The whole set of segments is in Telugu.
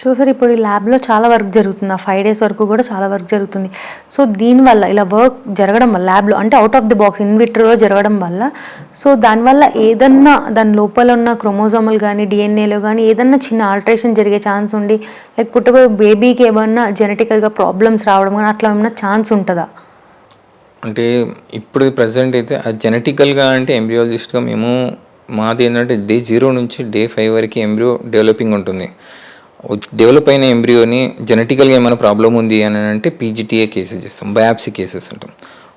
సో సార్ ఇప్పుడు ఈ ల్యాబ్లో చాలా వర్క్ జరుగుతుంది. ఆ ఫైవ్ డేస్ వరకు కూడా చాలా వర్క్ జరుగుతుంది. సో దీనివల్ల ఇలా వర్క్ జరగడం వల్ల ల్యాబ్లో అంటే అవుట్ ఆఫ్ ది బాక్స్ ఇన్విటర్లో జరగడం వల్ల సో దానివల్ల ఏదన్నా దాని లోపల ఉన్న క్రోమోజోమల్ కానీ డిఎన్ఏలో కానీ ఏదన్నా చిన్న ఆల్టరేషన్ జరిగే ఛాన్స్ ఉండి లైక్ పుట్టబోయే బేబీకి ఏమన్నా జెనెటికల్గా ప్రాబ్లమ్స్ రావడం కానీ అట్లా ఏమన్నా ఛాన్స్ ఉంటుందా? అంటే ఇప్పుడు ప్రజెంట్ అయితే ఆ జెనెటికల్గా అంటే ఎంబ్రియాలజిస్ట్గా మేము మాది ఏంటంటే డే జీరో నుంచి డే ఫైవ్ వరకు ఎంబ్రియో డెవలపింగ్ ఉంటుంది. డెవలప్ అయిన ఎంబ్రియోని జెనెటికల్గా ఏమైనా ప్రాబ్లం ఉంది అని అంటే పీజీటీఏ కేసెస్ చేస్తాం బయాప్సీ కేసెస్ అంటాం.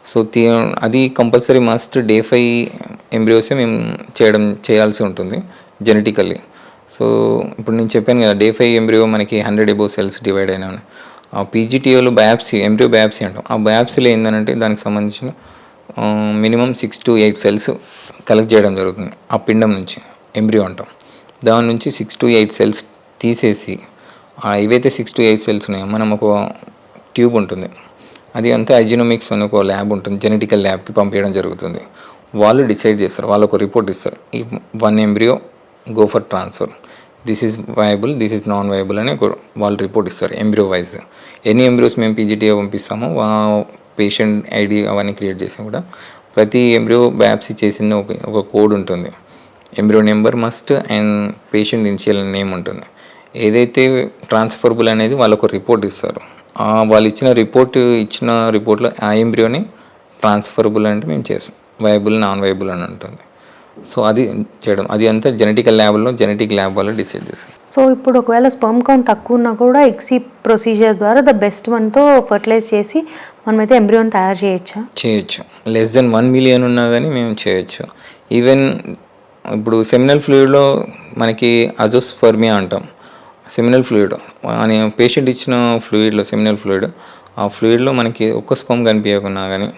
సో తీ అది కంపల్సరీ మస్ట్ డే ఫైవ్ ఎంబ్రియోసే మేము చేయడం చేయాల్సి ఉంటుంది జెనెటికల్లీ సో ఇప్పుడు నేను చెప్పాను కదా డే ఫైవ్ ఎంబ్రియో మనకి హండ్రెడ్ ఎబో సెల్స్ డివైడ్ అయినా ఆ పీజీటీఏలో బయాప్సీ ఎంబ్రియో బయాప్సీ అంటాం. ఆ బయాప్సీలో ఏంటంటే దానికి సంబంధించిన minimum six to eight cells collect చేయడం జరుగుతుంది. ఆ పిండం నుంచి ఎంబ్రియో అంటాం. దాని నుంచి సిక్స్ టు ఎయిట్ సెల్స్ తీసేసి ఇవైతే ఏవైతే సిక్స్ టు ఎయిట్ సెల్స్ ఉన్నాయో మనం ఒక ట్యూబ్ ఉంటుంది. అది అంతా ఐజినోమిక్స్ అని ఒక ల్యాబ్ ఉంటుంది. జెనెటికల్ ల్యాబ్కి పంపించడం జరుగుతుంది. వాళ్ళు డిసైడ్ చేస్తారు. వాళ్ళు ఒక రిపోర్ట్ ఇస్తారు. ఈ one embryo go for transfer this is viable this is non viable అని ఒక వాళ్ళు రిపోర్ట్ ఇస్తారు ఎంబ్రియో వైజ్ ఎన్ని ఎంబ్రియోస్ మేము పీజీటీఏ పంపిస్తామో పేషెంట్ ఐడి అవన్నీ క్రియేట్ చేసాం కూడా ప్రతి ఎంబ్రియో బ్యాప్సీ చేసింది ఒక ఒక కోడ్ ఉంటుంది. Embryo number must and patient initial name ఉంటుంది. ఏదైతే ట్రాన్స్ఫరబుల్ అనేది వాళ్ళకు రిపోర్ట్ ఇస్తారు. వాళ్ళు ఇచ్చిన రిపోర్ట్ ఇచ్చిన రిపోర్ట్లో ఆ ఎంబ్రియోని ట్రాన్స్ఫరబుల్ అంటే మేము చేస్తాం. వయబుల్ నాన్ వయబుల్ అని ఉంటుంది. సో అది చేయడం. అది అంతా జెనెటికల్ ల్యాబ్లో జెనెటిక్ ల్యాబ్ వాళ్ళు డిసైడ్ చేస్తారు. సో ఇప్పుడు ఒకవేళ స్పర్మ్ కౌంట్ తక్కువ ఉన్నా కూడా ఎక్సీ ప్రొసీజర్ ద్వారా ద బెస్ట్ వన్తో ఫర్టిలైజ్ చేసి మనమైతే ఎంబ్రియోని తయారు చేయొచ్చా? చేయొచ్చు. లెస్ దెన్ వన్ మిలియన్ ఉన్నా కానీ మేము చేయొచ్చు. ఈవెన్ ఇప్పుడు సెమినల్ ఫ్లూయిడ్లో మనకి అజోస్పర్మియా అంటాం. సెమినల్ ఫ్లూయిడ్ అని పేషెంట్ ఇచ్చిన ఫ్లూయిడ్లో సెమినల్ ఫ్లూయిడ్ ఆ ఫ్లూయిడ్లో మనకి ఒక్క స్పమ్ కనిపించకున్నా కానీ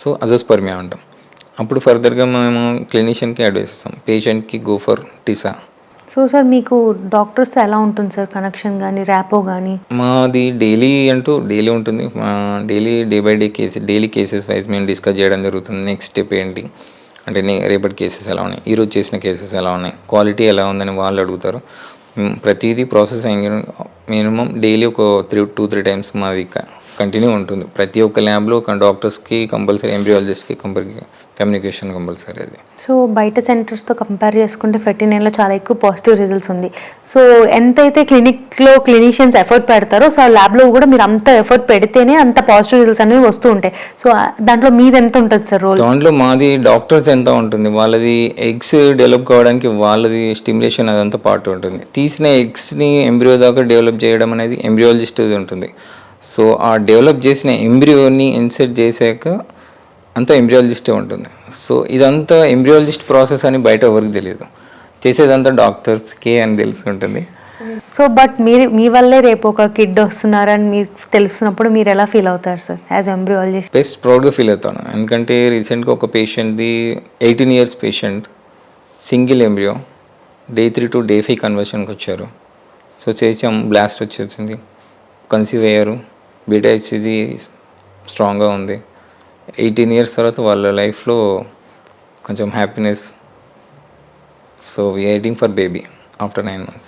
సో అజోస్పర్మియా అంటాం. అప్పుడు ఫర్దర్గా మేము క్లినిషియన్కి అడ్వైస్ ఇస్తాం. పేషెంట్కి go for TESA so sir మీకు డాక్టర్స్ ఎలా ఉంటుంది సార్ కనెక్షన్ కానీ ర్యాపో కానీ మాది డైలీ అంటూ డైలీ ఉంటుంది. మా daily day by day cases daily cases wise మేము డిస్కస్ చేయడం జరుగుతుంది. నెక్స్ట్ స్టెప్ ఏంటి? అంటే రేపటి కేసెస్ ఎలా ఉన్నాయి? ఈరోజు చేసిన కేసెస్ ఎలా ఉన్నాయి? క్వాలిటీ ఎలా ఉందని వాళ్ళు అడుగుతారు. ప్రతిదీ ప్రాసెస్ మినిమం డైలీ ఒక త్రీ టూ త్రీ టైమ్స్ మాది కంటిన్యూ ఉంటుంది. ప్రతి ఒక్క ల్యాబ్లో ఒక డాక్టర్స్కి కంపల్సరీ ఎంబ్రియాలజిస్ట్కి కంపల్ కమ్యూనికేషన్ కంపల్సరీ అది. సో బయట సెంటర్స్తో కంపేర్ చేసుకుంటే ఫెర్టీ నైన్లో చాలా ఎక్కువ పాజిటివ్ రిజల్ట్స్ ఉంది. సో ఎంతైతే క్లినిక్లో క్లినిషియన్స్ ఎఫర్ట్ పెడతారో సో ఆ ల్యాబ్లో కూడా మీరు అంత ఎఫర్ట్ పెడితేనే అంత పాజిటివ్ రిజల్ట్స్ అనేవి వస్తూ ఉంటాయి. సో దాంట్లో మీది ఎంత ఉంటుంది సార్ రోల్? దాంట్లో మాది డాక్టర్స్ ఎంత ఉంటుంది? వాళ్ళది ఎగ్స్ డెవలప్ కావడానికి వాళ్ళది స్టిమ్యులేషన్ అదంతా పార్ట్ ఉంటుంది. తీసిన ఎగ్స్ని ఎంబ్రియో దాకా డెవలప్ చేయడం అనేది ఎంబ్రియాలజిస్ట్ ఉంటుంది. సో ఆ డెవలప్ చేసిన ఎంబ్రియోని ఇన్సెట్ చేశాక అంతా ఎంబ్రియాలజిస్టే ఉంటుంది. సో ఇదంతా ఎంబ్రియాలజిస్ట్ ప్రాసెస్ అని బయట ఎవరికి తెలియదు చేసేదంతా డాక్టర్స్కే అని తెలిసి ఉంటుంది. సో బట్ మీరు మీ వల్లే రేపు ఒక కిడ్ వస్తున్నారని మీకు తెలుస్తున్నప్పుడు మీరు ఎలా ఫీల్ అవుతారు సార్ యాజ్ ఎంబ్రియాలజిస్ట్ బెస్ట్ ప్రౌడ్గా ఫీల్ అవుతాను. ఎందుకంటే రీసెంట్గా ఒక పేషెంట్ది eighteen years patient single embryo day three to day five కన్వర్షన్కి వచ్చారు. సో చేసాం బ్లాస్ట్ వచ్చేసింది. కన్సీవ్ అయ్యారు. బీటహెచ్జీ స్ట్రాంగ్గా ఉంది. ఎయిటీన్ ఇయర్స్ తర్వాత వాళ్ళ లైఫ్లో కొంచెం happiness so waiting for baby after nine months